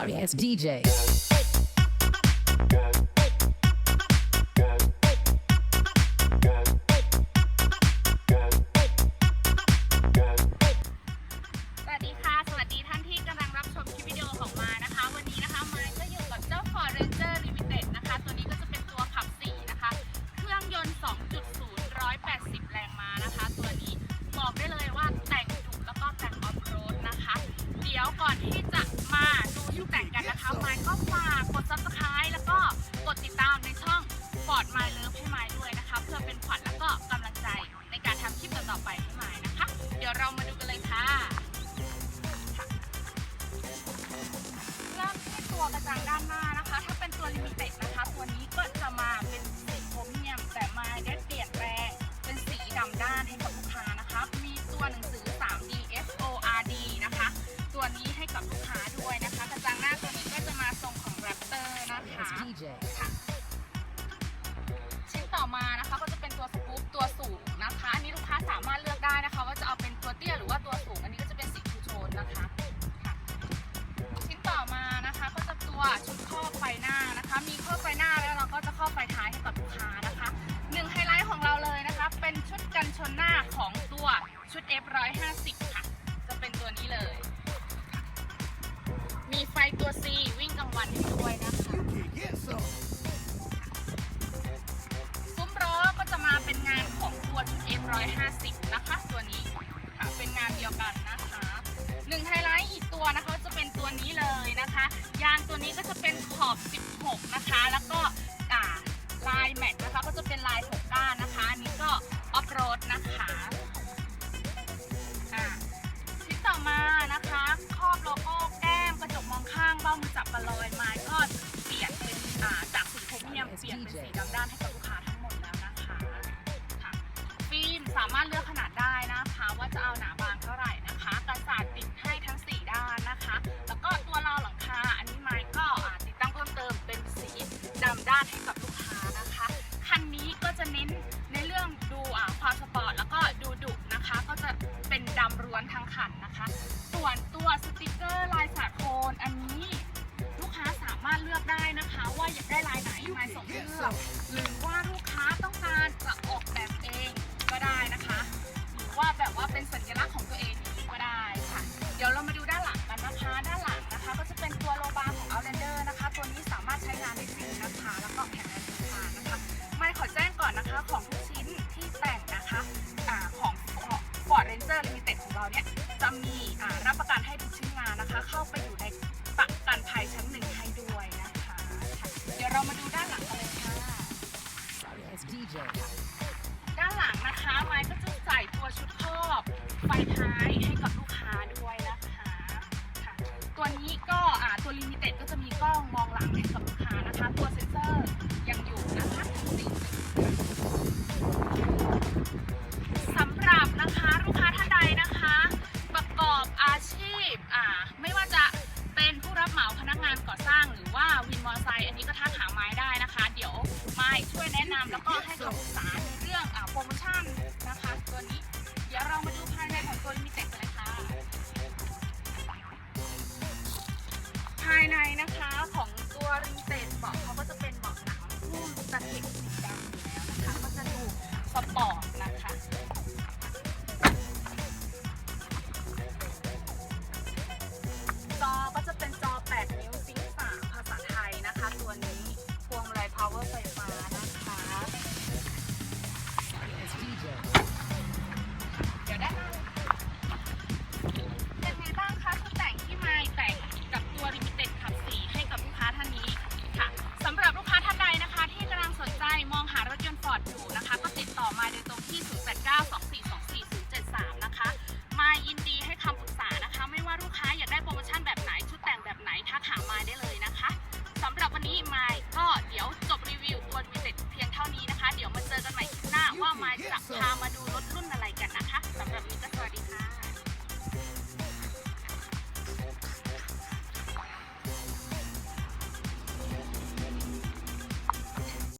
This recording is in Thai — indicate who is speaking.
Speaker 1: Sorry, it's DJ. า
Speaker 2: นหน้านะคะ ถ้าเป็นตัวลิมิเต็ดนะคะ ตัวนี้ก็จะมาเป็นสีโครเมียม แต่มาได้เปลี่ยนแปลงเป็นสีดำด้านให้กับลูกค้านะคะ มีตัวหนังสือ 3D F O R D นะคะ ตัวนี้ให้กับลูกค้าด้วยนะคะ กระจังหน้าตัวนี้ก็จะมาทรงของแรปเตอร์นะคะ
Speaker 1: It's DJ.
Speaker 2: ชิ้นต่อมานะคะก็จะเป็นตัวสกู๊ปตัวสูงนะคะ อันนี้ลูกค้าสามารถเลือก ตัว C วิ่งกลางวันให้ด้วยนะคะซุ้มล้อก็จะมาเป็นงานของตัวชุด F150 นะคะ ตัวนี้ค่ะเป็นงานเดียวกันนะคะหนึ่งไฮไลท์อีกตัวนะคะจะเป็นตัวนี้เลยนะคะ ยางตัวนี้ก็จะเป็นขอบ ลอยไม้ก็เปลี่ยนเป็นอ่าจากสีโครเมียมเปลี่ยนเป็นสีดำด้านให้กับ ลายไหมาส่งเลือกหรือว่าลูกค้าต้องการจะออกแบบเองก็ได้นะคะ หรือว่าแบบว่าเป็นสัญลักษณ์ของตัวเองก็ได้ค่ะ เดี๋ยวเรามาดูด้านหลังกันนะคะ ด้านหลังนะคะ ก็จะเป็นตัวโลบาร์ของ Outlander นะคะ ตัวนี้สามารถใช้งานได้จริงนะคะ แล้วก็แข็งแรงทนทานนะคะ ไม่ขอแจ้งก่อนนะคะของทุกชิ้นที่แต่งนะคะขอาของ Ford Ranger Limited ของเราเนี่ยจะมีรับประกันให้ทุกชิ้นงานนะคะ เข้าไป ไฟท้ายให้กับลูกค้าด้วยนะคะค่ะตัวนี้ก็อ่าตัวลิมิเต็ดก็จะมีกล้องมองหลังให้กับลูกค้านะคะ ตัวเซ็นเซอร์ยังอยู่นะคะสีสำหรับนะคะลูกค้าท่านใดนะคะ ประกอบอาชีพอ่าไม่ว่าจะเป็นผู้รับเหมาพนักงานก่อสร้างหรือว่าวินมอเตอร์ไซค์อันนี้ก็ทักหาไม้ได้นะคะ เดี๋ยวไม้ช่วยแนะนำแล้วก็ให้คำปรึกษา ดูสปอร์